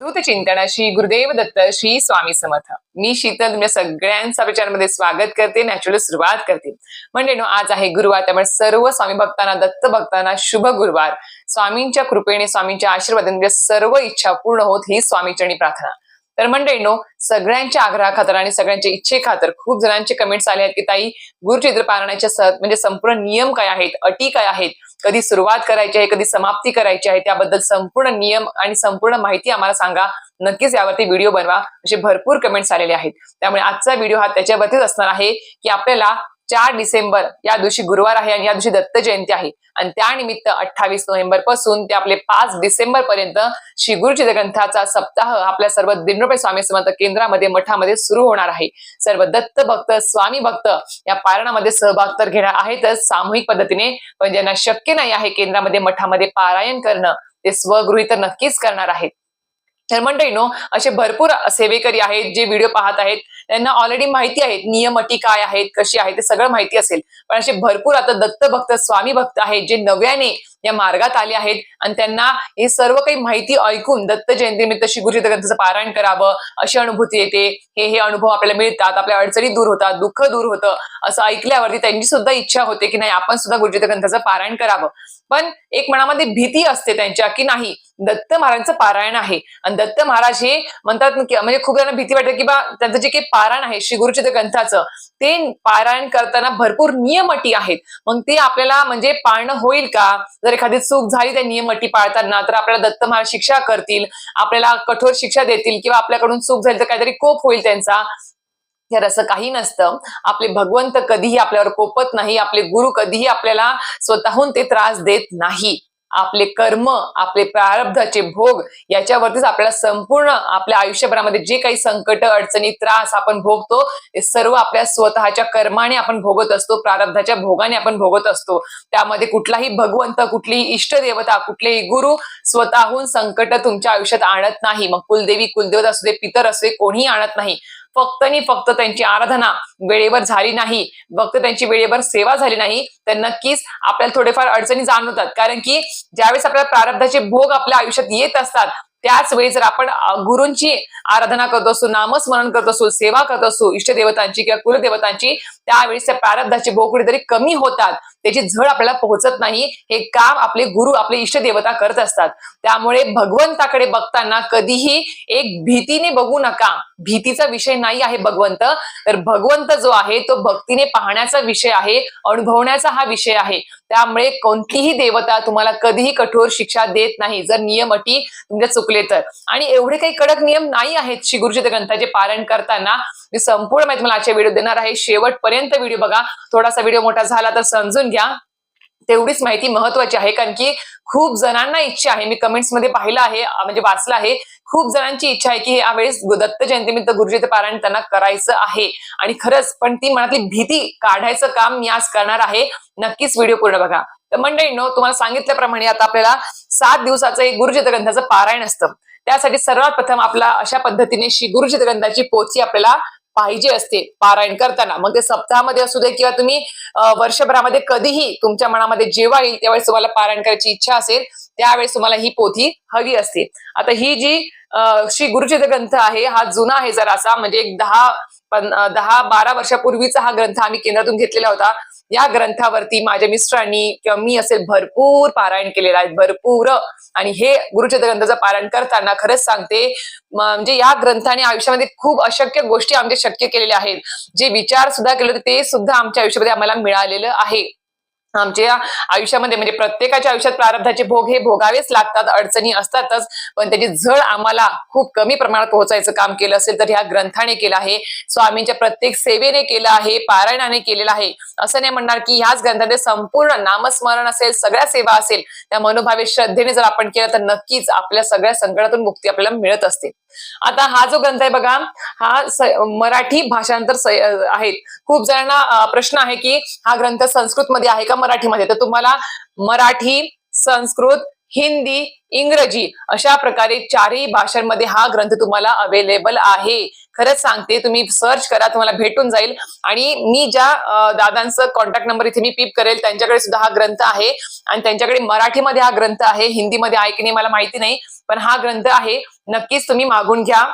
दूत चिंतन श्री गुरुदेव दत्त श्री स्वामी समर्थ. मी शीतल तुमच्या सगळ्यांचा आपल्या मध्ये स्वागत करते नॅचरली सुरुवात करते. म्हणजे नो आज आहे गुरुवार त्यामुळे सर्व स्वामी भक्तांना दत्त भक्तांना शुभ गुरुवार. स्वामींच्या कृपेने स्वामींच्या आशीर्वादाने तुमच्या सर्व इच्छा पूर्ण होत ही स्वामीचरणी प्रार्थना. तर मंडळीनो सगळ्यांच्या आग्रहा खातर आणि सगळ्यांच्या इच्छे खातर खूप जणांचे कमेंट्स आले आहेत की ताई गुरुचित्र पारायणाच्या म्हणजे संपूर्ण नियम काय आहेत? अटी काय आहेत? कधी सुरुवात करायची आहे कधी समाप्ती करायची आहे त्याबद्दल संपूर्ण नियम आणि संपूर्ण माहिती आम्हाला सांगा. नक्कीच यावरती व्हिडिओ बनवा. असे भरपूर कमेंट्स आलेले आहेत. त्यामुळे आजचा व्हिडिओ हा त्याच्यावरतीच असणार आहे की आपल्याला चार डिसेंबर या दिवशी गुरुवार आहे आणि या दिवशी दत्त जयंती आहे. आणि त्यानिमित्त अठ्ठावीस नोव्हेंबरपासून ते आपले पाच डिसेंबर पर्यंत श्री गुरुजी ग्रंथाचा सप्ताह आपल्या सर्व दिनरूपे स्वामी समर्थ केंद्रामध्ये मठामध्ये सुरू होणार आहे. सर्व दत्त भक्त स्वामी भक्त या पारायणामध्ये सहभाग तर घेणार आहेतच सामूहिक पद्धतीने पण ज्यांना शक्य नाही आहे केंद्रामध्ये मठामध्ये पारायण करणं ते स्वगृही तर नक्कीच करणार आहेत. तर मंडळीनो असे भरपूर सेवेकरी आहेत जे व्हिडिओ पाहत आहेत. त्यांना ऑलरेडी माहिती आहेत नियम अटी काय आहेत कशी आहे ते सगळं माहिती असेल. पण असे भरपूर आता दत्त भक्त स्वामी भक्त आहेत जे नव्याने या मार्गात आले आहेत. आणि त्यांना हे सर्व काही माहिती ऐकून दत्त जयंतीनिमित्त शिगुरी ग्रंथाचं पारायण करावं अशी अनुभूती येते. हे हे अनुभव आपल्याला मिळतात आपल्या अडचणी दूर होतात दुःख दूर होतं. असं ऐकल्यावरती त्यांची सुद्धा इच्छा होते की नाही आपण सुद्धा गुरुजी ग्रंथाचं पारायण करावं. पण एक मनामध्ये भीती असते त्यांच्या की नाही दत्त महाराजांचं पारायण आहे. आणि दत्त महाराज हे म्हणतात म्हणजे खूप जणांना भीती वाटते की बा त्यांचं जे काही पारायण आहे श्री गुरुचित्र ग्रंथाचं ते पारायण करताना भरपूर नियम अटी आहेत. मग ते आपल्याला म्हणजे पाळणं होईल का? जर एखादी चूक झाली त्या नियम अटी पाळताना तर आपल्याला दत्त महाराज शिक्षा करतील आपल्याला कठोर शिक्षा देतील किंवा आपल्याकडून चूक झाली तर काहीतरी कोप होईल त्यांचा. तर असं काही नसतं. आपले भगवंत कधीही आपल्यावर कोपत नाही आपले गुरु कधीही आपल्याला स्वतःहून ते त्रास देत नाही. आपले कर्म आपले प्रारब्धाचे भोग याच्यावरतीच आपल्याला संपूर्ण आपल्या आयुष्यभरामध्ये जे काही संकट अडचणी त्रास आपण भोगतो ते सर्व आपल्या स्वतःच्या कर्माने आपण भोगत असतो प्रारब्धाच्या भोगाने आपण भोगत असतो. त्यामध्ये कुठलाही भगवंत कुठलीही इष्टदेवता कुठलेही गुरु स्वतःहून संकट तुमच्या आयुष्यात आणत नाही. मग कुलदेवी कुलदेवता असू दे पितर असू दे कोणीही आणत नाही. फक्त आणि फक्त त्यांची आराधना वेळेवर झाली नाही फक्त त्यांची वेळेवर सेवा झाली नाही तर नक्कीच आपल्याला थोडेफार अडचणी जाणवतात. कारण की ज्यावेळेस आपल्याला प्रारब्धाचे भोग आपल्या आयुष्यात येत असतात त्याच वेळी जर आपण गुरुंची गुरूंची आराधना करत असू नामस्मरण करत असू सेवा करत असू इष्टदेवतांची किंवा कुलदेवतांची त्यावेळी त्या प्रारब्धाची भोग कुठेतरी कमी होतात. त्याची झळ आपल्याला पोहोचत नाही. हे काम आपले गुरु आपले इष्टदेवता करत असतात. त्यामुळे भगवंताकडे बघताना कधीही एक भीतीने बघू नका. भीतीचा विषय नाही आहे भगवंत. तर भगवंत जो आहे तो भक्तीने पाहण्याचा विषय आहे अनुभवण्याचा हा विषय आहे. त्यामुळे कोणतीही देवता तुम्हाला कधीही कठोर शिक्षा देत नाही. जर नियम अटी तुमच्या चुकले तर. आणि एवढे काही कडक नियम नाही आहेत श्री गुरुचित्र ग्रंथाचे पारण करताना. मी संपूर्ण माहिती मला आजच्या व्हिडिओ देणार आहे. शेवटपर्यंत व्हिडिओ बघा. थोडासा व्हिडिओ मोठा झाला तर समजून घ्या. तेवढीच माहिती महत्वाची आहे कारण की खूप जणांना इच्छा आहे. मी कमेंट्समध्ये पाहिलं आहे म्हणजे वाचलं आहे. खूप जणांची इच्छा आहे की यावेळेस दत्त जयंतीनिमित्त गुरुजीचं पारायण त्यांना करायचं आहे. आणि खरंच पण ती मनातली भीती काढायचं काम मी आज करणार आहे. नक्कीच व्हिडिओ पूर्ण बघा. तर मंडळींनो तुम्हाला सांगितल्याप्रमाणे आता आपल्याला सात दिवसाचं एक गुरुचित्र ग्रंथाचं पारायण असतं. त्यासाठी सर्वात प्रथम आपला अशा पद्धतीने श्री गुरुचित्र ग्रंथाची पोथी आपल्याला पाहिजे असते पारायण करताना. मग ते सप्ताहामध्ये असू दे किंवा तुम्ही वर्षभरामध्ये कधीही तुमच्या मनामध्ये जेव्हा येईल त्यावेळेस तुम्हाला पारायण करायची इच्छा असेल त्यावेळेस तुम्हाला ही पोथी हवी असते. आता ही जी श्री गुरुचित्र ग्रंथ आहे हा जुना आहे जरासा म्हणजे एक दहा पण दहा बारा वर्षापूर्वीचा हा ग्रंथ आम्ही केंद्रातून घेतलेला होता. या ग्रंथावरती माझ्या मिस्टरांनी किंवा मी असेल भरपूर पारायण केलेलं आहे भरपूर. आणि हे गुरुचित्र ग्रंथाचं पारायण करताना खरंच सांगते म्हणजे या ग्रंथाने आयुष्यामध्ये खूप अशक्य गोष्टी आमच्या शक्य केलेल्या आहेत. जे विचार सुद्धा केले होते ते सुद्धा आमच्या आयुष्यामध्ये आम्हाला मिळालेलं आहे. आमच्या आयुष्यामध्ये म्हणजे प्रत्येकाच्या आयुष्यात प्रारब्धाचे भोग हे भोगावेच लागतात अडचणी असतातच. पण त्याची झळ आम्हाला खूप कमी प्रमाणात पोहोचायचं काम केलं असेल तर ह्या ग्रंथाने केलं आहे. स्वामींच्या प्रत्येक सेवेने केलं आहे पारायणाने केलेलं आहे. असं नाही म्हणणार की ह्याच ग्रंथाचे संपूर्ण नामस्मरण असेल सगळ्या सेवा असेल त्या मनोभावे श्रद्धेने जर आपण केलं तर नक्कीच आपल्या सगळ्या संकटातून मुक्ती आपल्याला मिळत असते. आता हा जो ग्रंथ आहे बघा हा मराठी भाषांतर स- आहेत. खूप जणांना प्रश्न आहे की हा ग्रंथ संस्कृत मध्ये आहे का मराठीमध्ये? तर तुम्हाला मराठी संस्कृत हिंदी इंग्रजी अशा प्रकारे चारही भाषांमध्ये हा ग्रंथ तुम्हाला अवेलेबल आहे. खरंच सांगते तुम्ही सर्च करा तुम्हाला भेटून जाईल. आणि मी ज्या दादांचं कॉन्टॅक्ट नंबर इथे मी पिप करेल त्यांच्याकडे सुद्धा हा ग्रंथ आहे. आणि त्यांच्याकडे मराठीमध्ये हा ग्रंथ आहे हिंदीमध्ये आहे की नाही मला माहिती नाही पण हा ग्रंथ आहे. नक्कीच तुम्ही मागून घ्या.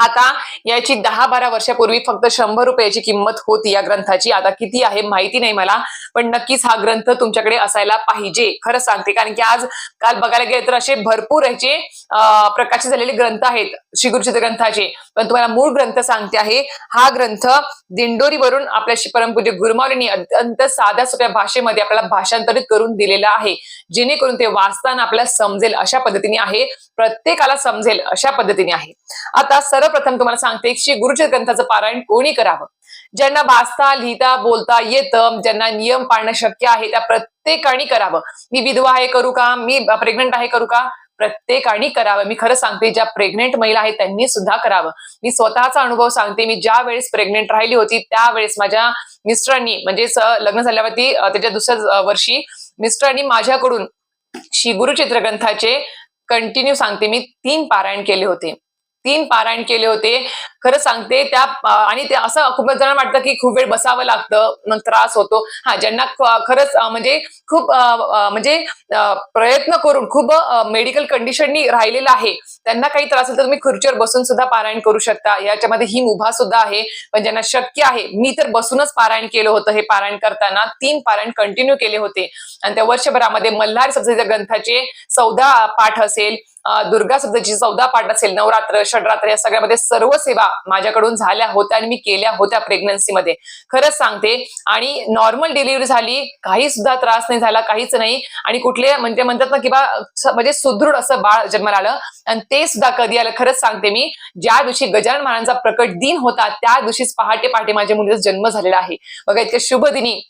आता याची दहा बारा वर्षापूर्वी फक्त शंभर रुपयाची किंमत होती या ग्रंथाची. आता किती आहे माहिती नाही मला पण नक्कीच हा ग्रंथ तुमच्याकडे असायला पाहिजे. खरं सांगते कारण की आज काल बघायला गेले तर असे भरपूर याचे प्रकाशित झालेले ग्रंथ आहेत श्रीगुरुचित ग्रंथाचे पण तुम्हाला मूळ ग्रंथ सांगते आहे हा ग्रंथ दिंडोरीवरून आपल्या श्री परमपूज्य गुरुमावलींनी अत्यंत साध्या सोप्या भाषेमध्ये आपल्याला भाषांतरित करून दिलेला आहे. जेणेकरून ते वाचताना आपल्याला समजेल अशा पद्धतीने आहे प्रत्येकाला समजेल अशा पद्धतीने आहे. आता सर्वप्रथम तुम्हाला सांगते श्री गुरुचरित ग्रंथाचं पारायण कोणी करावं? ज्यांना भासता लिहिता बोलता येतं ज्यांना नियम पाळणं शक्य आहे त्या प्रत्येकाने करावं. मी विधवा आहे करू का? मी प्रेग्नंट आहे करू का? प्रत्येकाने करावं. मी खरं सांगते ज्या प्रेग्नेंट महिला आहेत त्यांनी सुद्धा करावं. मी स्वतःचा अनुभव सांगते मी ज्या वेळेस प्रेग्नेंट राहिली होती त्यावेळेस माझ्या मिस्टरांनी म्हणजे लग्न झाल्यावरती त्याच्या दुसऱ्या वर्षी मिस्टरांनी माझ्याकडून श्री गुरुचित्र ग्रंथाचे कंटिन्यू सांगते मी तीन पारायण केले होते. तीन पारायण केले होते. खरं सांगते त्या आणि ते असं खूप जण वाटतं की खूप वेळ बसावं लागतं त्रास होतो. हा ज्यांना खरंच म्हणजे खूप म्हणजे प्रयत्न करून खूप मेडिकल कंडिशननी राहिलेलं आहे. त्यांना काही त्रास असेल तर तुम्ही खुर्चीवर बसून सुद्धा पारायण करू शकता. याच्यामध्ये हिम उभा सुद्धा आहे पण ज्यांना शक्य आहे मी तर बसूनच पारायण केलं होतं हे पारायण करताना. तीन पारायण कंटिन्यू केले होते. आणि त्या वर्षभरामध्ये मल्हार सप्तशतीच्या ग्रंथाचे चौदा पाठ असेल दुर्गा सप्तची चौदा पाठ असेल नवरात्र षडरात्र या सगळ्यामध्ये सर्व सेवा माझ्याकडून झाल्या होत्या आणि मी केल्या होत्या प्रेग्नन्सीमध्ये खरंच सांगते आणि नॉर्मल डिलिव्हरी झाली काही सुद्धा त्रास नाही झाला काहीच नाही. आणि कुठले म्हणजे म्हणतात ना की बा म्हणजे सुदृढ असं बाळ जन्माला आलं आणि ते सुद्धा कधी आलं खरंच सांगते मी ज्या दिवशी गजानन महाराजांचा प्रकट दिन होता त्या दिवशीच पहाटे पहाटे माझ्या मुलीचा जन्म झालेला आहे. बघा इतक्या शुभ दिनी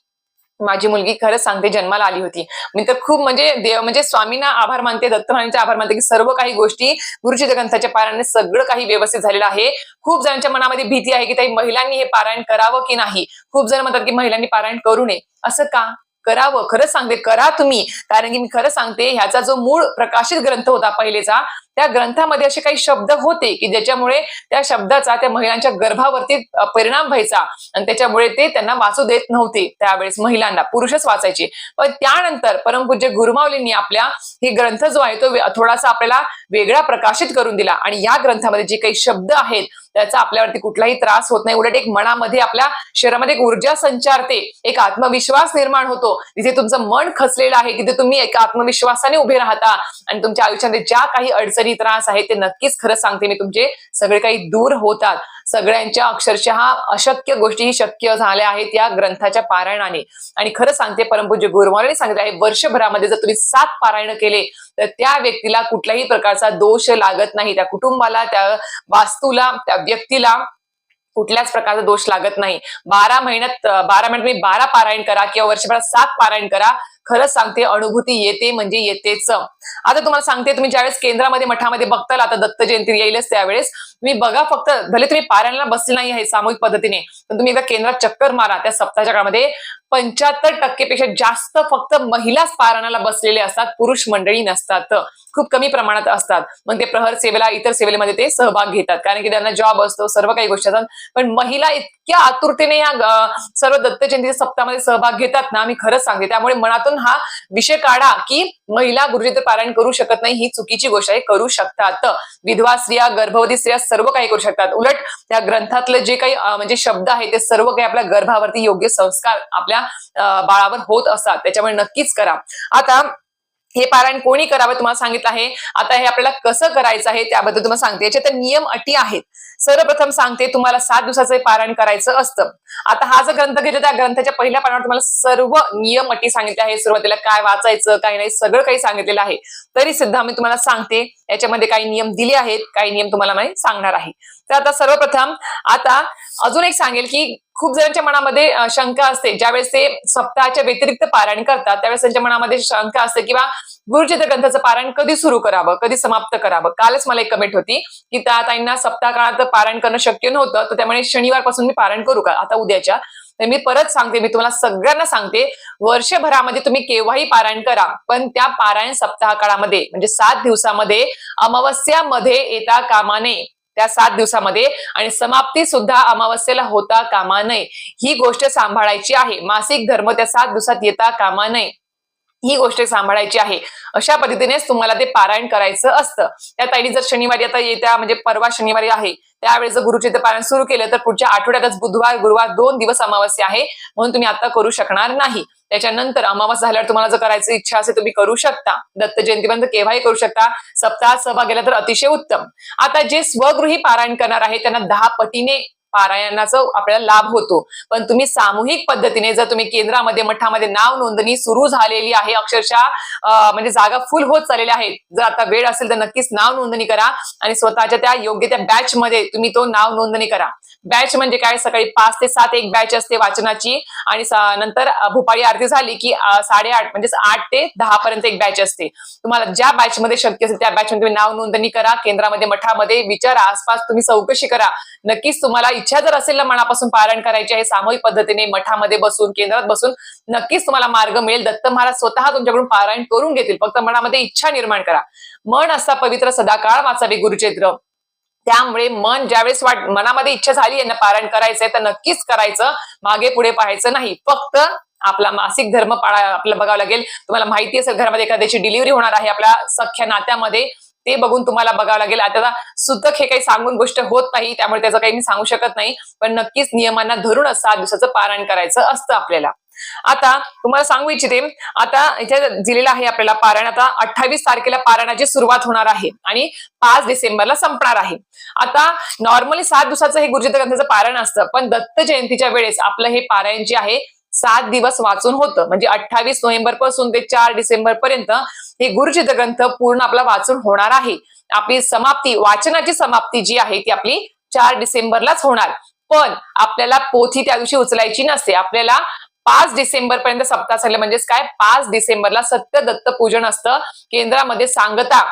माझी मुलगी खरंच सांगते जन्माला आली होती. मी तर खूप म्हणजे देव म्हणजे स्वामींना आभार मानते दत्तमानांचे आभार मानते की सर्व काही गोष्टी गुरुजी ग्रंथाच्या पारायणाने सगळं काही व्यवस्थित झालेलं आहे. खूप जणांच्या मनामध्ये भीती आहे की काही महिलांनी हे पारायण करावं की नाही? खूप जण म्हणतात की महिलांनी पारायण करू नये. असं का? करावं. खरंच सांगते करा तुम्ही. कारण की मी खरं सांगते ह्याचा जो मूळ प्रकाशित ग्रंथ होता पहिलेचा त्या ग्रंथामध्ये असे काही शब्द होते की ज्याच्यामुळे त्या शब्दाचा त्या महिलांच्या गर्भावरती परिणाम व्हायचा. आणि त्याच्यामुळे ते त्यांना वाचू देत नव्हते त्यावेळेस महिलांना. पुरुषच वाचायचे. पण त्यानंतर परमपूज्य गुरुमावलींनी आपल्या हे ग्रंथ जो आहे तो थोडासा आपल्याला वेगळा प्रकाशित करून दिला. आणि या ग्रंथामध्ये जे काही शब्द आहेत त्याचा आपल्यावरती कुठलाही त्रास होत नाही. उलट एक मनामध्ये आपल्या शरीरामध्ये एक ऊर्जा संचारते. एक आत्मविश्वास निर्माण होतो. तिथे तुमचं मन खचलेलं आहे तिथे तुम्ही एका आत्मविश्वासाने उभे राहता. आणि तुमच्या आयुष्यामध्ये ज्या काही अडचणी त्रास आहेत ते नक्कीच खरं सांगते मी तुमचे. सगळे काही दूर होतात. सगळ्यांच्या अक्षरशः अशक्य गोष्टी शक्य झाल्या आहेत या ग्रंथाच्या पारायणाने. आणि खरं सांगते परमपूज्य गुरुमाराने सांगितलं आहे वर्षभरामध्ये जर तुम्ही सात पारायण केले तर त्या व्यक्तीला कुठल्याही प्रकारचा दोष लागत नाही. त्या कुटुंबाला त्या वास्तूला त्या व्यक्तीला कुठल्याच प्रकारचा दोष लागत नाही. बारा महिन्यात बारा महिन्यात तुम्ही बारा पारायण करा किंवा वर्षभरात सात पारायण करा. खरंच सांगते अनुभूती येते म्हणजे येतेच. आता तुम्हाला सांगते तुम्ही ज्यावेळेस केंद्रामध्ये मठामध्ये बघताल आता दत्त जयंती येईलच त्यावेळेस. तुम्ही बघा फक्त भले तुम्ही पारायणाला बसले नाही आहे सामूहिक पद्धतीने पण तुम्ही एकदा केंद्रात चक्कर मारा त्या सप्ताहाच्या काळामध्ये पंच्याहत्तर टक्केपेक्षा जास्त फक्त महिलाच पारायणाला बसलेले असतात पुरुष मंडळी नसतात. खूप कमी प्रमाणात असतात. मग ते प्रहर सेवेला इतर सेवेमध्ये ते सहभाग घेतात. कारण की त्यांना जॉब असतो सर्व काही गोष्टी असतात. पण महिला इतक्या आतुरतेने या सर्व दत्त जयंतीच्या सप्ताहामध्ये सहभाग घेतात ना मी खरंच सांगते. त्यामुळे मनातून हा विषय काढा की महिला गुरुचित्र पारायण करू शकत नाही ही चुकीची गोष्ट आहे करू शकतात. विधवा स्त्रिया गर्भवती स्त्रिया सर्व काही करू शकतात. उलट त्या ग्रंथातले जे काही म्हणजे शब्द आहे ते सर्व काही आपल्या गर्भावरती योग्य संस्कार आपल्या अं, बाळावर होत असतात. त्याच्यामुळे नक्कीच करा. आता हे पारायण कोणी करावं तुम्हाला सांगितलं आहे? आता हे आपल्याला कसं करायचं आहे त्याबद्दल तुम्हाला सांगते. याचे तर नियम अटी आहेत. सर्वप्रथम सांगते तुम्हाला सात दिवसाचं पारायण करायचं असतं. आता हा जो ग्रंथ घेतला त्या ग्रंथाच्या पहिल्या पानावर तुम्हाला सर्व नियम अटी सांगितले आहे सुरुवातीला काय वाचायचं काय नाही सगळं काही सांगितलेलं आहे. तरी सुद्धा मी तुम्हाला सांगते याच्यामध्ये काही नियम दिले आहेत काही नियम तुम्हाला मी सांगणार आहे. तर आता सर्वप्रथम आता अजून एक सांगेल की खूप जणांच्या मनामध्ये शंका असते. ज्यावेळेस ते सप्ताहाच्या व्यतिरिक्त पारायण करतात त्यावेळेस त्यांच्या मनामध्ये शंका असते किंवा गुरुचित्र ग्रंथाचं पारायण कधी सुरू करावं? कधी समाप्त करावं? कालच मला एक कमेंट होती की त्या ताईंना सप्ताह काळात पारायण करणं शक्य नव्हतं तर त्यामुळे शनिवारपासून मी पारायण करू का? आता उद्याच्या. तर मी परत सांगते मी तुम्हाला सगळ्यांना सांगते वर्षभरामध्ये तुम्ही केव्हाही पारायण करा पण त्या पारायण सप्ताह काळामध्ये म्हणजे सात दिवसामध्ये अमावस्यामध्ये येता कामा नये. त्या सात दिवसामध्ये आणि समाप्ती सुद्धा अमावस्येला होता कामा नये. ही गोष्ट सांभाळायची आहे. मासिक धर्म त्या सात दिवसात येता कामा नये. ही गोष्ट सांभाळायची आहे. अशा पद्धतीनेच तुम्हाला ते पारायण करायचं असतं. त्या ताईने जर शनिवारी आता येत्या म्हणजे परवा शनिवारी आहे त्यावेळेस जर गुरुचे पारायण सुरू केलं तर पुढच्या आठवड्यातच बुधवार गुरुवार दोन दिवस अमावस्या आहे म्हणून तुम्ही आता करू शकणार नाही. त्याच्यानंतर अमावस्या झाल्यावर तुम्हाला जर करायची इच्छा असेल तुम्ही करू शकता. दत्त जयंतीपर्यंत केव्हाही करू शकता. सप्ताहात सहभाग गेला तर अतिशय उत्तम. आता जे स्वगृही पारायण करणार आहे त्यांना दहा पटीने पारायणाचा आपल्याला लाभ होतो. पण तुम्ही सामूहिक पद्धतीने जर तुम्ही केंद्रामध्ये मठामध्ये नाव नोंदणी सुरू झालेली आहे अक्षरशः म्हणजे जागा फुल होत चाललेल्या आहेत. जर आता वेळ असेल तर नक्कीच नाव नोंदणी करा आणि स्वतःच्या त्या योग्य त्या बॅच मध्ये तुम्ही तो नाव नोंदणी करा. बॅच म्हणजे काय? सकाळी पाच ते सात एक बॅच असते वाचनाची आणि नंतर भोपाळी आरती झाली की साडेआठ म्हणजे आठ ते दहा पर्यंत एक बॅच असते. तुम्हाला ज्या बॅच मध्ये शक्य असेल त्या बॅच मध्ये नाव नोंदणी करा. केंद्रामध्ये मठामध्ये विचारा. आसपास तुम्ही चौकशी करा. नक्कीच तुम्हाला इच्छा जर असेल ना मनापासून पारायण करायची आहे सामूहिक पद्धतीने मठामध्ये बसून केंद्रात बसून नक्कीच तुम्हाला मार्ग मिळेल. दत्त महाराज स्वतः तुमच्याकडून पारायण करून घेतील. फक्त मनामध्ये इच्छा निर्माण करा. मन असा पवित्र सदाकाळ वाचावे गुरुचरित्र. त्यामुळे मन ज्यावेळेस वाट मनामध्ये इच्छा झाली यांना पारायण करायचंय तर नक्कीच करायचं. मागे पुढे पाहायचं नाही. फक्त आपला मासिक धर्म पाळा आपल्याला बघावं लागेल. तुम्हाला माहिती असेल घरामध्ये एखाद्याची डिलिव्हरी होणार आहे आपल्या सख्या नात्यामध्ये. ते बघून तुम्हाला बघावं लागेल. आता सुतक हे काही सांगून गोष्ट होत नाही त्यामुळे त्याचं काही मी सांगू शकत नाही. पण नक्कीच नियमांना धरूनच सात दिवसाचं पारायण करायचं असतं आपल्याला. आता तुम्हाला सांगू इच्छिते आता इथे दिलेलं आहे आपल्याला पारायण. आता अठ्ठावीस तारखेला पारायणाची सुरुवात होणार आहे आणि पाच डिसेंबरला संपणार आहे. आता नॉर्मली सात दिवसाचं हे गुरुजी ग्रंथाचं पारायण असतं पण दत्त जयंतीच्या वेळेस आपलं हे पारायण जे आहे सात दिवस वाचून होतं. म्हणजे अठ्ठावीस नोव्हेंबरपासून ते चार डिसेंबर पर्यंत हे गुरुचित्र ग्रंथ पूर्ण आपला वाचून होणार आहे. आपली समाप्ती वाचनाची समाप्ती जी आहे ती आपली चार डिसेंबरलाच होणार. पण आपल्याला पोथी त्या दिवशी उचलायची नसते. आपल्याला पाच डिसेंबर पर्यंत सप्ताह चालले म्हणजेच काय? पाच डिसेंबरला सत्य दत्त पूजन असतं. केंद्रामध्ये सांगता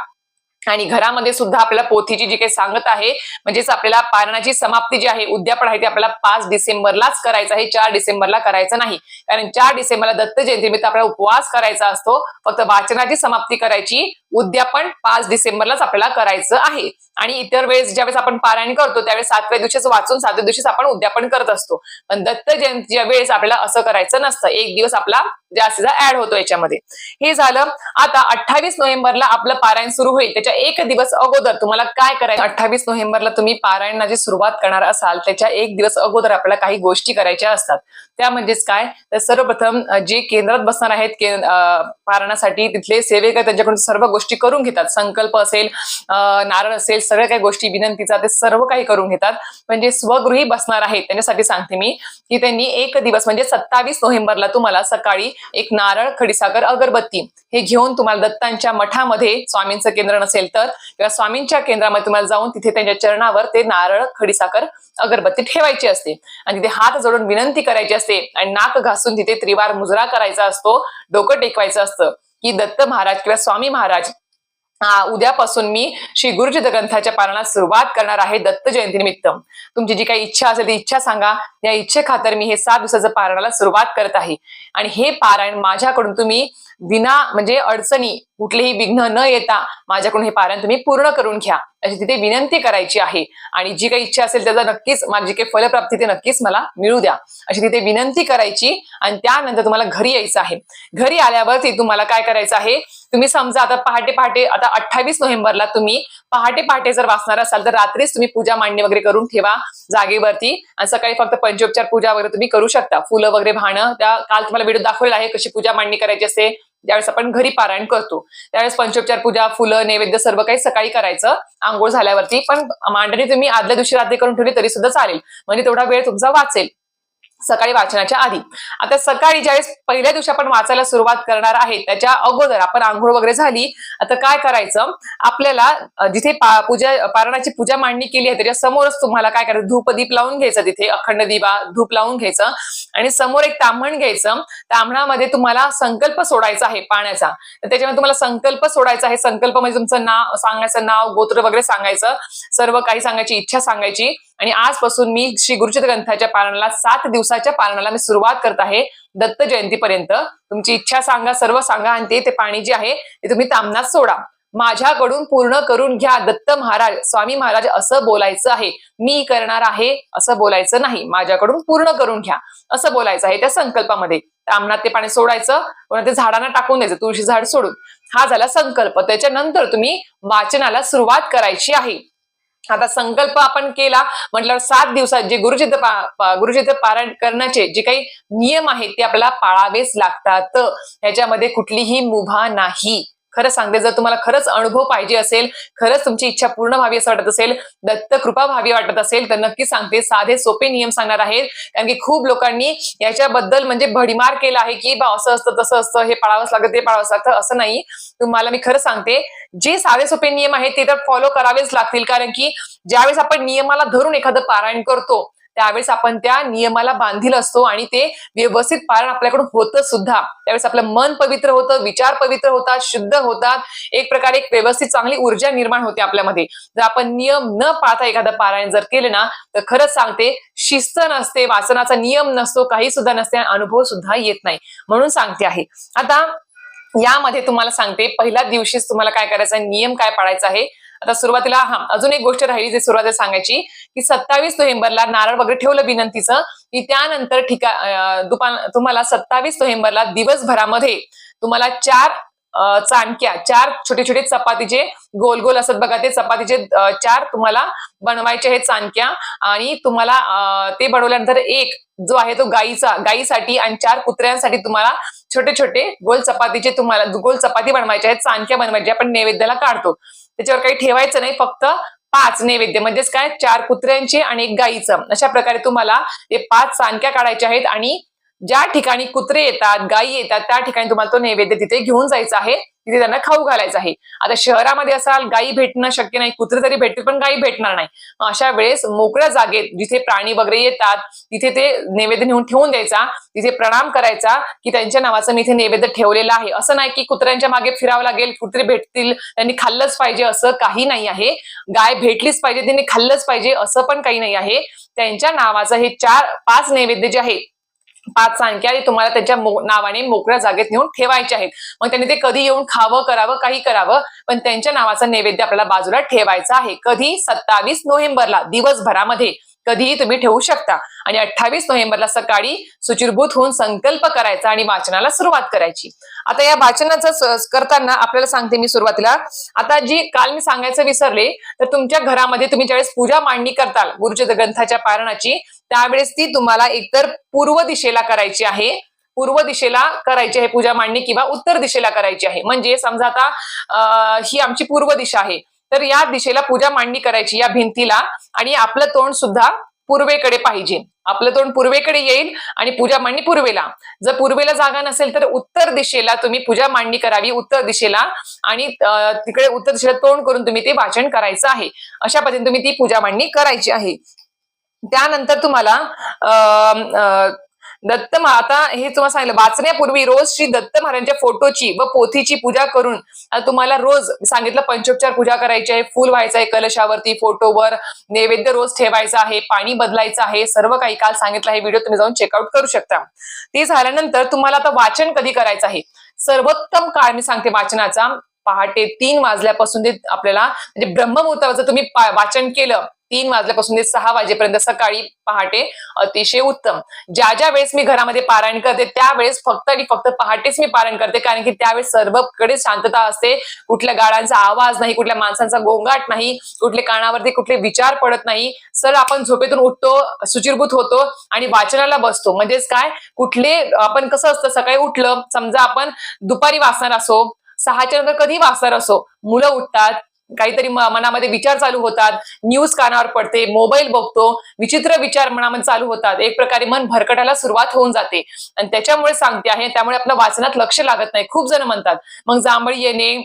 आणि घरामध्ये सुद्धा आपल्याला पोथीची जी काही सांगत आहे म्हणजेच आपल्याला पारणाची समाप्ती जी आहे उद्यापन आहे ते आपल्याला पाच डिसेंबरलाच करायचं आहे चार डिसेंबरला करायचं नाही. कारण चार डिसेंबरला दत्त जयंतीनिमित्त आपल्याला उपवास करायचा असतो फक्त वाचनाची समाप्ती करायची उद्यापन पाच डिसेंबरलाच आपल्याला करायचं आहे. आणि इतर वेळेस ज्यावेळेस आपण पारायण करतो त्यावेळेस सातव्या दिवशीच वाचून सातव्या दिवशीच आपण उद्यापन करत असतो. पण दत्त जयंतीच्या वेळेस आपल्याला असं करायचं नसतं एक दिवस आपला जास्तीचा ऍड होतो याच्यामध्ये. हे झालं आता अठ्ठावीस नोव्हेंबरला आपलं पारायण सुरू होईल. त्याच्या एक दिवस अगोदर तुम्हाला काय करायचं? अठ्ठावीस नोव्हेंबरला तुम्ही पारायणाची सुरुवात करणार असाल त्याच्या एक दिवस अगोदर आपल्याला काही गोष्टी करायच्या असतात. त्या म्हणजेच काय? तर सर्वप्रथम जे केंद्रात बसणार आहेत पारायणासाठी तिथले सेवेकर त्यांच्याकडून सर्व गोष्टी करून घेतात. संकल्प असेल नारळ असेल सगळ्या काही गोष्टी विनंतीचा ते सर्व काही करून घेतात. म्हणजे स्वगृही बसणार आहेत. त्यांच्यासाठी सांगते मी की त्यांनी एक दिवस म्हणजे सत्तावीस नोव्हेंबरला तुम्हाला सकाळी एक नारळ खडीसागर अगरबत्ती हे घेऊन तुम्हाला दत्तांच्या मठामध्ये स्वामींचं केंद्र नसेल तर किंवा स्वामींच्या केंद्रामध्ये तुम्हाला जाऊन तिथे त्यांच्या चरणावर ते नारळ खडीसाकर अगरबत्ती ठेवायची असते. आणि तिथे हात जोडून विनंती करायची असते आणि नाक घासून तिथे त्रिवार मुजरा करायचा असतो डोकं टेकवायचं असतं. की दत्त महाराज किंवा स्वामी महाराज उद्यापासून मी श्री गुरुचित ग्रंथाच्या पारणाला सुरुवात करणार आहे दत्त जयंतीनिमित्त. तुमची जी काही इच्छा असेल ती इच्छा सांगा. या इच्छे खातर मी हे सात दिवसाचं पारायणाला सुरुवात करत आहे. आणि हे पारायण माझ्याकडून तुम्ही विना म्हणजे अडचणी कुठलेही विघ्न न येता माझ्याकडून हे पारायण तुम्ही पूर्ण करून घ्या. अशी तिथे विनंती करायची आहे. आणि जी काही इच्छा असेल त्याचा नक्कीच माझी काही फलप्राप्ती ते नक्कीच मला मिळू द्या. अशी तिथे विनंती करायची आणि त्यानंतर तुम्हाला घरी यायचं आहे. घरी आल्यावरती तुम्हाला काय करायचं आहे? तुम्ही समजा आता पहाटे पहाटे आता अठ्ठावीस नोव्हेंबरला तुम्ही पहाटे पहाटे जर वाचणार असाल तर रात्रीच तुम्ही पूजा मांडणी वगैरे करून ठेवा जागेवरती. आणि सकाळी फक्त पंचोपचार पूजा वगैरे तुम्ही करू शकता. फुलं वगैरे भाणं त्या काल तुम्हाला व्हिडिओ दाखवलेला आहे कशी पूजा मांडणी करायची असते. ज्यावेळेस आपण घरी पारायण करतो त्यावेळेस पंचोपचार पूजा फुलं नैवेद्य सर्व काही सकाळी करायचं आंघोळ झाल्यावरती. पण मांडणी तुम्ही आदल्या दिवशी रात्री करून ठेवली तरी सुद्धा चालेल. म्हणजे तेवढा वेळ तुमचा वाचेल. सकाळी वाचनाच्या आधी. आता सकाळी ज्यावेळेस पहिल्या दिवशी आपण वाचायला सुरुवात करणार आहे त्याच्या अगोदर आपण आंघोळ वगैरे झाली आता काय करायचं? आपल्याला जिथे पा- पूजा पारणाची पूजा मांडणी केली आहे त्याच्या समोरच तुम्हाला काय करायचं? धूप दीप लावून घ्यायचं तिथे अखंड दिवा धूप लावून घ्यायचं. आणि समोर एक तांबण घ्यायचं. तांबणामध्ये तुम्हाला संकल्प सोडायचा आहे पाण्याचा. तर त्याच्यामध्ये तुम्हाला संकल्प सोडायचा आहे. संकल्प म्हणजे तुमचं नाव सांगायचं नाव गोत्र वगैरे सांगायचं. सर्व काही सांगायची इच्छा सांगायची. आणि आजपासून मी श्री गुरुचित ग्रंथाच्या पालनाला सात दिवसाच्या पालनाला मी सुरुवात करत आहे दत्त जयंतीपर्यंत. तुमची इच्छा सांगा सर्व सांगा आणि ते ते पाणी जे आहे ते तुम्ही तामनात सोडा. माझ्याकडून पूर्ण करून घ्या दत्त महाराज स्वामी महाराज असं बोलायचं आहे. मी करणार आहे असं बोलायचं नाही. माझ्याकडून पूर्ण करून घ्या असं बोलायचं आहे त्या संकल्पामध्ये. तामनात ते पाणी सोडायचं पुन्हा ते झाडांना टाकून द्यायचं तुळशी झाड सोडून. हा झाला संकल्प. त्याच्यानंतर तुम्ही वाचनाला सुरुवात करायची आहे. आता संकल्प आपण केला म्हटल्यावर सात दिवसात जे गुरुचित्र पा- पारायण करण्याचे जे काही नियम आहेत ते आपल्याला पाळावेच लागतात. ह्याच्यामध्ये कुठलीही मुभा नाही. खरं सांगते जर तुम्हाला खरंच अनुभव पाहिजे असेल खरंच तुमची इच्छा पूर्ण व्हावी असं वाटत असेल दत्त कृपा व्हावी वाटत असेल तर नक्की सांगते साधे सोपे नियम सांगणार आहेत. कारण की खूप लोकांनी याच्याबद्दल म्हणजे भडीमार केला आहे की बा असं असतं तसं असतं हे पाळावंच लागतं ते पाळावंच लागतं असं नाही. तुम्हाला मी खरं सांगते जे साधे सोपे नियम आहेत ते तर फॉलो करावेच लागतील. कारण की ज्यावेळेस आपण नियमाला धरून एखादं पारायण करतो त्यावेळेस आपण त्या नियमाला बांधील असतो आणि ते व्यवस्थित पालन आपल्याकडून होतं सुद्धा. त्यावेळेस आपलं मन पवित्र होतं विचार पवित्र होतात शुद्ध होतात. एक प्रकारे एक व्यवस्थित चांगली ऊर्जा निर्माण होते आपल्यामध्ये. जर आपण नियम न पाळता एखादं पारायण जर केले ना तर खरंच सांगते शिस्त नसते वाचनाचा नियम नसतो काही सुद्धा नसते आणि अनुभव सुद्धा येत नाही. म्हणून सांगते आहे. आता यामध्ये तुम्हाला सांगते पहिल्या दिवशीच तुम्हाला काय करायचं आहे नियम काय पाळायचा आहे? आता सुरुवातीला हा अजून एक गोष्ट राहिली जी सुरुवातीला सांगायची की सत्तावीस नोव्हेंबरला नारळ वगैरे ठेवलं विनंतीचं की त्यानंतर ठिका दुपार तुम्हाला सत्तावीस नोव्हेंबरला दिवसभरामध्ये तुम्हाला चार चांडक्या चाणक्या. चार छोटे छोटे चपातीचे गोल गोल असत बघा ते चपातीचे चार तुम्हाला बनवायचे आहेत चांडक्या आणि तुम्हाला ते बनवल्यानंतर एक जो आहे तो गाईचा गाईसाठी आणि चार कुत्र्यांसाठी तुम्हाला छोटे छोटे गोल चपातीचे तुम्हाला गोल चपाती बनवायचे आहेत चांडक्या बनवायचे आपण नैवेद्याला काढतो. त्याच्यावर काही ठेवायचं नाही फक्त पाच नैवेद्य. म्हणजेच काय? चार कुत्र्यांचे आणि एक गाईचं. अशा प्रकारे तुम्हाला ते पाच चांडक्या काढायच्या आहेत आणि ज्या ठिकाणी कुत्रे येतात गायी येतात त्या ठिकाणी तुम्हाला तो नैवेद्य तिथे घेऊन जायचा आहे. तिथे त्यांना खाऊ घालायचं आहे. आता शहरामध्ये असाल गायी भेटणं शक्य नाही कुत्रे तरी भेटतील पण गायी भेटणार नाही. अशा वेळेस मोकळ्या जागेत जिथे प्राणी वगैरे येतात तिथे ते नैवेद्य नेऊन ठेवून द्यायचा तिथे प्रणाम करायचा की त्यांच्या नावाचं मी इथे नैवेद्य ठेवलेलं आहे. असं नाही की कुत्र्यांच्या मागे फिरावं लागेल कुत्रे भेटतील त्यांनी खाल्लंच पाहिजे असं काही नाही आहे. गाय भेटलीच पाहिजे त्यांनी खाल्लंच पाहिजे असं पण काही नाही आहे. त्यांच्या नावाचं हे चार पाच नैवेद्य जे आहे पाच सांख्या तुम्हाला त्यांच्या मो- नावाने मोकळ्या जागेत नेऊन ठेवायचे आहेत. मग त्यांनी ते कधी येऊन खावं करावं काही करावं पण त्यांच्या नावाचा नैवेद्य आपल्याला बाजूला ठेवायचा आहे. कधी? सत्तावीस नोव्हेंबरला दिवसभरामध्ये. कधीही तुम्ही ठेवू शकता. आणि अठ्ठावीस नोव्हेंबरला सकाळी सुचिरभूत होऊन संकल्प करायचा आणि वाचनाला सुरुवात करायची. आता या वाचनाचं करताना आपल्याला सांगते मी सुरुवातीला. आता जी काल मी सांगायचं विसरले तर तुमच्या घरामध्ये तुम्ही ज्यावेळेस पूजा मांडणी करताल गुरुजी ग्रंथाच्या पारणाची त्यावेळेस ती तुम्हाला एकतर पूर्व दिशेला करायची आहे पूर्व दिशेला करायची आहे पूजा मांडणी किंवा उत्तर दिशेला करायची आहे. म्हणजे समजा आता ही आमची पूर्व दिशा आहे. तर या दिशेला पूजा मांडणी करायची या भिंतीला आणि आपलं तोंड सुद्धा पूर्वेकडे पाहिजे. आपलं तोंड पूर्वेकडे येईल आणि पूजा मांडणी पूर्वेला. जर पूर्वेला जागा नसेल तर उत्तर दिशेला तुम्ही पूजा मांडणी करावी उत्तर दिशेला आणि तिकडे उत्तर दिशेला तोंड करून तुम्ही ते वाचन करायचं आहे. अशा पद्धतीने तुम्ही ती पूजा मांडणी करायची आहे. त्यानंतर तुम्हाला दत्त माता हे तुम्हाला सांगितलं वाचण्यापूर्वी रोज श्री दत्त महाराजांच्या फोटोची व पोथीची पूजा करून तुम्हाला रोज सांगितलं पंचोपचार पूजा करायची आहे फुल व्हायचं आहे कलशावरती फोटोवर नैवेद्य रोज ठेवायचा आहे पाणी बदलायचं आहे सर्व काही काल सांगितलं हे व्हिडिओ तुम्ही जाऊन चेकआउट करू शकता. ते झाल्यानंतर तुम्हाला आता वाचन कधी करायचं आहे? सर्वोत्तम काळ मी सांगते वाचनाचा पहाटे तीन वाजल्यापासून ते आपल्याला म्हणजे ब्रह्ममुहूर्ताचं तुम्ही वाचन केलं तीन वाजल्यापासून ते सहा वाजेपर्यंत सकाळी पहाटे अतिशय उत्तम. ज्या ज्या वेळेस मी घरामध्ये पारायण करते त्यावेळेस फक्त आणि फक्त पहाटेच मी पारायण करते कारण की त्यावेळेस सर्वकडे शांतता असते. कुठल्या गाड्यांचा आवाज नाही कुठल्या माणसांचा गोंगाट नाही कुठले कानावरती कुठले विचार पडत नाही. सर आपण झोपेतून उठतो सुचिरभूत होतो आणि वाचनाला बसतो. म्हणजेच काय? कुठले आपण कसं असतं सकाळी उठलं समजा आपण दुपारी वाचणार असो सहाच्या नंतर कधी वाचणार असो मुलं उठतात काहीतरी मनामध्ये विचार चालू होतात. न्यूज कानावर पडते मोबाईल बघतो विचित्र विचार मनामध्ये चालू होतात. एक प्रकारे मन भरकटायला सुरुवात होऊन जाते. आणि त्याच्यामुळे सांगते आहे त्यामुळे आपलं वाचनात लक्ष लागत नाही. खूप जण म्हणतात मग जांभळी येणे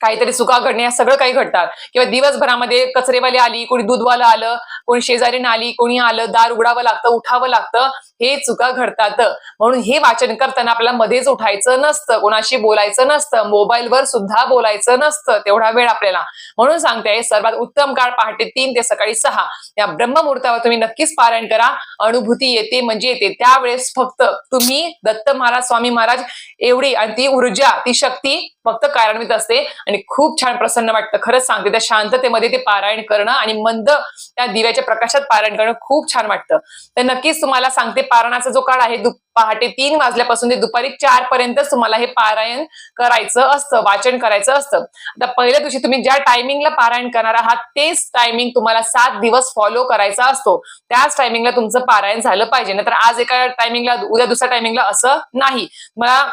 काहीतरी चुका घडणे या सगळं काही घडतात. किंवा दिवसभरामध्ये कचरेवाली आली कोणी दूधवाला आलं कोणी शेजारी आली कोणी आलं दार उघडावं लागतं उठावं लागतं हे चुका घडतात. म्हणून हे वाचन करताना आपल्याला मध्येच उठायचं नसतं कोणाशी बोलायचं नसतं मोबाईलवर सुद्धा बोलायचं नसतं तेवढा वेळ आपल्याला. म्हणून सांगते सर्वात उत्तम काळ पहाटे तीन ते सकाळी सहा. या ब्रह्ममुहूर्तावर तुम्ही नक्कीच पारायण करा. अनुभूती येते म्हणजे येते. त्यावेळेस फक्त तुम्ही दत्त महाराज स्वामी महाराज एवढी आणि ती ऊर्जा ती शक्ती फक्त कार्यान्वित असते. आणि खूप छान प्रसन्न वाटतं. खरंच सांगते त्या शांततेमध्ये ते पारायण करणं आणि मंद त्या दिव्याच्या प्रकाशात पारायण करणं खूप छान वाटतं. तर नक्कीच तुम्हाला सांगते पारायणाचा जो काळ आहे दु- पहाटे तीन वाजल्यापासून ते दुपारी चार पर्यंतच तुम्हाला हे पारायण करायचं असतं वाचन करायचं असतं. आता पहिल्या दिवशी तुम्ही ज्या टायमिंगला पारायण करणार आहात तेच टायमिंग तुम्हाला सात दिवस फॉलो करायचा असतो. त्याच टायमिंगला तुमचं पारायण झालं पाहिजे. नाहीतर आज एका टायमिंगला उद्या दुसऱ्या टायमिंगला असं नाही. मला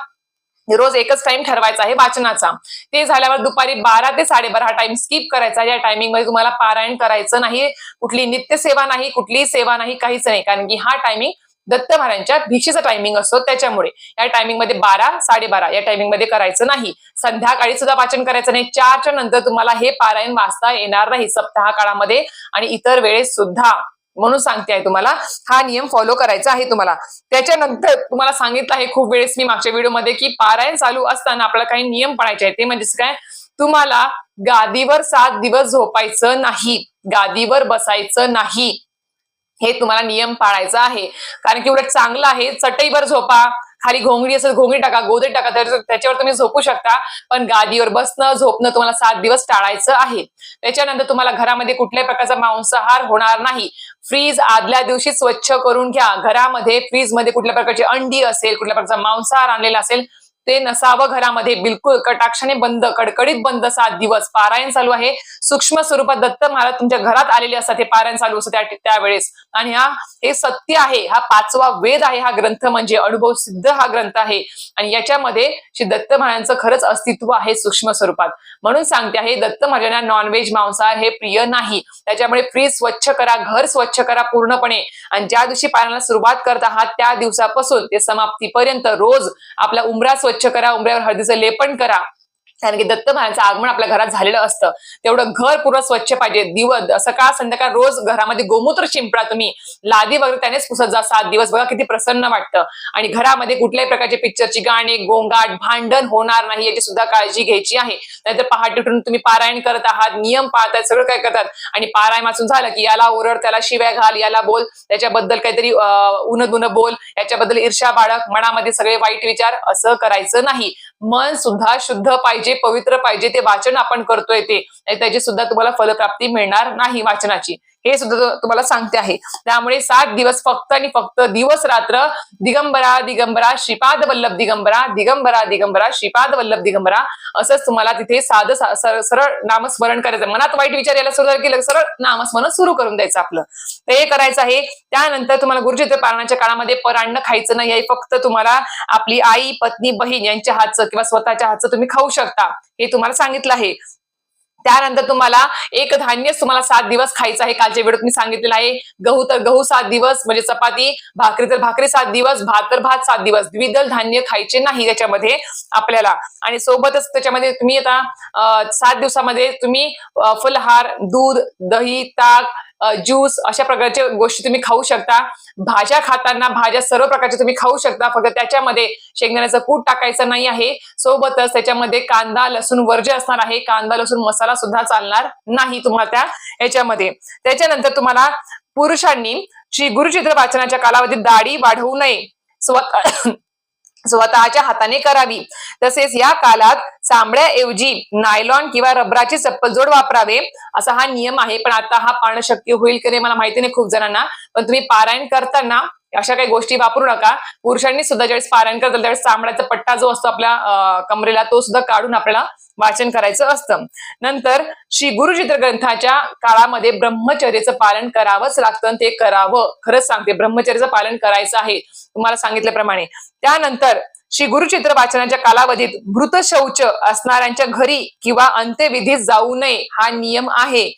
रोज एकच टाइम ठरवायचा आहे वाचनाचा. ते झाल्यावर दुपारी बारा ते साडेबारा हा टाइम स्किप करायचा. या टायमिंगमध्ये तुम्हाला पारायण करायचं नाही. कुठली नित्य सेवा नाही कुठलीही सेवा नाही काहीच नाही. कारण की हा टायमिंग दत्त महाराजांच्या भिक्षेचा टायमिंग असतो त्याच्यामुळे. या टायमिंगमध्ये बारा साडेबारा या टायमिंगमध्ये करायचं नाही. संध्याकाळी सुद्धा वाचन करायचं नाही. चारच्या नंतर तुम्हाला हे पारायण वाचता येणार नाही सप्ताह काळामध्ये आणि इतर वेळेस सुद्धा. म्हणून सांगते आहे तुम्हाला. हा नियम फॉलो करायचा आहे तुम्हाला. त्याच्यानंतर तुम्हाला सांगितलं आहे खूप वेळेस मी मागच्या व्हिडिओमध्ये की पारायण चालू असताना आपल्याला काही नियम पाळायचे आहेत. ते म्हणजे काय? तुम्हाला गादीवर सात दिवस झोपायचं नाही. गादीवर बसायचं नाही. हे तुम्हाला नियम पाळायचा आहे. कारण की उलट चांगलं आहे. चटईवर झोपा. खाली घोंगडी असेल घोंगडी टाका गोदे टाका त्याच्यावर तुम्ही झोपू शकता. पण गादीवर बसणं झोपणं तुम्हाला सात दिवस टाळायचं आहे. त्याच्यानंतर तुम्हाला घरामध्ये कुठल्याही प्रकारचा मांसाहार होणार नाही. फ्रीज आदल्या दिवशी स्वच्छ करून घ्या. घरामध्ये फ्रीजमध्ये कुठल्या प्रकारची अंडी असेल कुठल्या प्रकारचा मांसाहार आणलेला असेल ते नसावं घरामध्ये. बिलकुल कटाक्षाने बंद कडकडीत बंद सात दिवस. पारायण चालू आहे. सूक्ष्म स्वरूपात दत्त महाराज तुमच्या घरात आलेले असतात. हे पारायण चालू असतं त्यावेळेस. आणि हा हे सत्य आहे. हा पाचवा वेद आहे. हा ग्रंथ म्हणजे अनुभव सिद्ध हा ग्रंथ आहे. आणि याच्यामध्ये श्री दत्त महाराजांचं खरंच अस्तित्व आहे सूक्ष्म स्वरूपात. म्हणून सांगते आहे दत्त महाराजांना नॉनव्हेज मांसाहार हे प्रिय नाही. त्याच्यामुळे फ्रीज स्वच्छ करा घर स्वच्छ करा पूर्णपणे. आणि ज्या दिवशी पारायणाला सुरुवात करत आहात त्या दिवसापासून ते समाप्तीपर्यंत रोज आपला उमरा स्वच्छ करा उंबऱ्यावर हळदीचं लेपन करा. कारण की दत्त महाराजांचं आगमन आपल्या घरात झालेलं असतं. तेवढं घर पूर्ण स्वच्छ पाहिजे. दिवस सकाळ संध्याकाळ रोज घरामध्ये गोमूत्र शिंपडा तुम्ही लादी वगैरे त्यानेच पुसत जा सात दिवस. बघा किती प्रसन्न वाटतं. आणि घरामध्ये कुठल्याही प्रकारचे पिक्चरची गाणी गोंगाट भांडण होणार नाही याची सुद्धा काळजी घ्यायची आहे. नाहीतर पहाटे उठून तुम्ही पारायण करत आहात नियम पाळतायत सगळं काय करतात. आणि पारायण वाचून झालं की याला ओरड त्याला शिव्या घाल याला बोल त्याच्याबद्दल काहीतरी उन दुन बोल याच्याबद्दल ईर्षा बाळक मनामध्ये सगळे वाईट विचार असं करायचं नाही. मन सुद्धा शुद्ध पाहिजे पवित्र पाहिजे ते वाचन आपण करतोय ते. त्याची सुद्धा तुम्हाला फलप्राप्ती मिळणार नाही वाचनाची. हे सुद्धा तुम्हाला सांगते आहे. त्यामुळे सात दिवस फक्त आणि फक्त दिवस रात्र दिगंबरा दिगंबरा श्रीपाद वल्लभ दिगंबरा दिगंबरा दिगंबरा श्रीपाद वल्लभ दिगंबरा असंच तुम्हाला तिथे साधं सरळ नामस्मरण करायचं. मनात वाईट विचार यायला सुरुवात केलं सरळ नामस्मरण सुरू करून द्यायचं आपलं. तर हे करायचं आहे. त्यानंतर तुम्हाला गुरुचित्र पालनाच्या काळामध्ये परान्न खायचं नाही आहे. फक्त तुम्हाला आपली आई पत्नी बहीण यांच्या हातचं किंवा स्वतःच्या हातचं तुम्ही खाऊ शकता. हे तुम्हाला सांगितलं आहे. त्यानंतर तुम्हाला एक धान्य तुम्हाला सात दिवस खायचं आहे. कालच्या व्हिडिओत मी सांगितलेलं आहे. गहू तर गहू सात दिवस म्हणजे चपाती भाकरी तर भाकरी सात दिवस भात तर भात सात दिवस. द्विदल धान्य खायचे नाही त्याच्यामध्ये आपल्याला. आणि सोबतच त्याच्यामध्ये तुम्ही आता सात दिवसामध्ये तुम्ही फुलहार फलहार दूध दही ताक ज्यूस अशा प्रकारच्या गोष्टी तुम्ही खाऊ शकता. भाज्या खाताना भाज्या सर्व प्रकारच्या तुम्ही खाऊ शकता. फक्त त्याच्यामध्ये शेंगदाण्याचं कूट टाकायचं नाही आहे. सोबतच त्याच्यामध्ये कांदा लसूण वर्ज्य असणार आहे. कांदा लसूण मसाला सुद्धा चालणार नाही तुम्हाला त्या याच्यामध्ये त्याच्यानंतर तुम्हाला पुरुषांनी श्री गुरुचित्र वाचनाच्या कालावधीत दाढी वाढवू नये. स्वतः स्वतःच्या हाताने करावी. तसेच या कालात चांबड्याऐवजी नायलॉन किंवा रबराची चप्पल जोड वापरावे असा हा नियम आहे. पण आता हा पाळणं शक्य होईल की नाही मला माहिती नाही खूप जणांना. पण तुम्ही पारायण करताना अशा काही गोष्टी वापरू नका. पुरुषांनी सुद्धा ज्यावेळेस पारायण करतात त्यावेळेस चामड्याचा पट्टा जो असतो आपल्या कमरेला तो सुद्धा काढून आपल्याला वाचन करायचं असतं. नंतर श्री गुरुचित्र ग्रंथाच्या काळामध्ये ब्रह्मचर्याचं पालन करावंच लागतं आणि ते करावं. खरंच सांगते ब्रह्मचर्याचं पालन करायचं आहे तुम्हाला सांगितल्याप्रमाणे. त्यानंतर श्री गुरुचित्र वाचनाच्या कालावधीत मृत शौच असणाऱ्यांच्या घरी किंवा अंत्यविधीत जाऊ नये हा नियम आहे.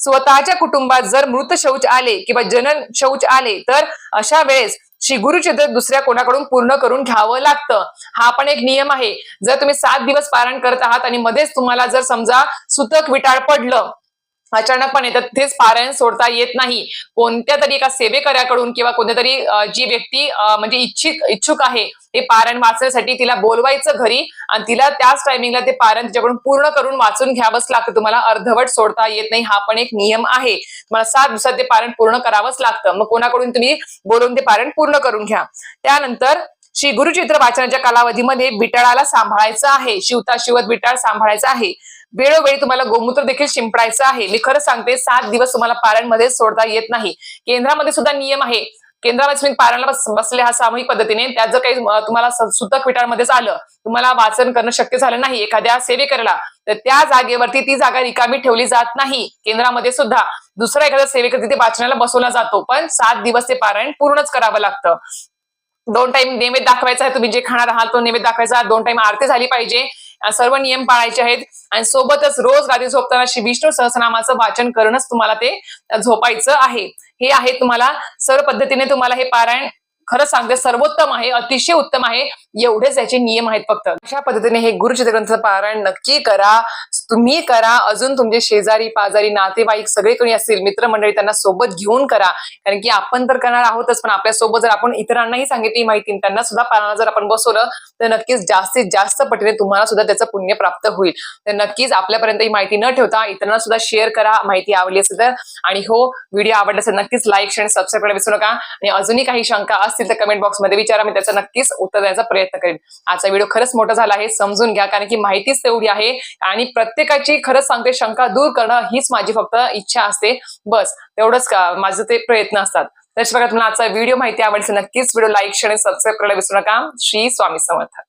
स्वतःच्या कुटुंबात जर मृत शौच आले किंवा जनन शौच आले तर अशा वेळेस श्री गुरुचित्र दुसऱ्या कोणाकडून पूर्ण करून घ्यावं लागतं? हा पण एक नियम आहे. जर तुम्ही सात दिवस पारण करत आहात आणि मध्येच तुम्हाला जर समजा सुतक विटाळ पडलं अचानकपणे तर तिथेच पारायण सोडता येत नाही. कोणत्या तरी एका सेवेकऱ्याकडून किंवा कोणत्या तरी जी व्यक्ती म्हणजे इच्छित इच्छुक आहे ते पारायण वाचण्यासाठी तिला बोलवायचं घरी आणि तिला त्याच टायमिंगला ते पारायण तिच्याकडून पूर्ण करून वाचून घ्यावंच लागतं. तुम्हाला अर्धवट सोडता येत नाही. हा पण एक नियम आहे. तुम्हाला सात दिवसात ते पारायण पूर्ण करावंच लागतं. मग कोणाकडून तुम्ही बोलवून ते पारायण पूर्ण करून घ्या. त्यानंतर श्री गुरुचित्र वाचनाच्या कालावधीमध्ये विटाळाला सांभाळायचं आहे. शिवता शिवत विटाळ सांभाळायचं आहे. वेळोवेळी तुम्हाला गोमूत्र देखील शिंपडायचं आहे. मी खरं सांगते सात दिवस तुम्हाला पारायणमध्ये सोडता येत नाही. केंद्रामध्ये सुद्धा नियम आहे. केंद्रामध्ये पारायणाला बसले हा सामूहिक पद्धतीने त्यात जर काही तुम्हाला सुतक विटाळमध्येच आलं तुम्हाला वाचन करणं शक्य झालं नाही एखाद्या सेवेकरला तर त्या जागेवरती ती जागा रिकामी ठेवली जात नाही. केंद्रामध्ये सुद्धा दुसरा एखादा सेवेकर तिथे वाचनाला बसवला जातो पण सात दिवस ते पारायण पूर्णच करावं लागतं. दोन टाइम नैवेद्य दाखवायचा आहे तुम्ही जे खाणार आहात तो नैवेद्य दाखवायचा. दोन टाइम आरती झाली पाहिजे. सर्व नियम पाळायचे आहेत. आणि सोबतच रोज रात्री झोपताना श्री विष्णू सहस्रनामाचं वाचन करूनच तुम्हाला ते झोपायचं आहे. हे आहे तुम्हाला सर्व पद्धतीने तुम्हाला हे पारायण खरं सांगते सर्वोत्तम आहे अतिशय उत्तम आहे. एवढेच याचे नियम आहेत फक्त. अशा पद्धतीने हे गुरुचित्र पारायण नक्की करा. तुम्ही करा. अजून तुमचे शेजारी पाजारी नातेवाईक सगळे कोणी असतील मित्रमंडळी त्यांना सोबत घेऊन करा. कारण की आपण तर करणार आहोतच पण आपल्यासोबत जर आपण इतरांनाही सांगितली माहिती त्यांना सुद्धा पारायण जर आपण बसवलं तर नक्कीच जास्तीत जास्त पटीने तुम्हाला सुद्धा त्याचं पुण्य प्राप्त होईल. तर नक्कीच आपल्यापर्यंत ही माहिती न ठेवता इतरांना सुद्धा शेअर करा माहिती आवडली असेल तर. आणि हो व्हिडिओ आवडला असेल नक्कीच लाईक शेअर सबस्क्राईब करायला विसरू नका. आणि अजूनही काही शंका असतील तर कमेंट बॉक्समध्ये विचारा. मी त्याचं नक्कीच उत्तर द्यायचा प्रयत्न करेन. आजचा व्हिडिओ खरंच मोठा झाला आहे समजून घ्या कारण की माहितीच तेवढी आहे आणि प्रत्येकाची खरंच सांगते शंका दूर करणं हीच माझी फक्त इच्छा असते. बस तेवढंच का माझं ते प्रयत्न असतात. त्याच प्रकारे तुम्हाला आजचा व्हिडिओ माहिती आवडली नक्कीच व्हिडिओ लाईक शेअर आणि सबस्क्राईब करायला विसरू नका. श्री स्वामी समर्थ.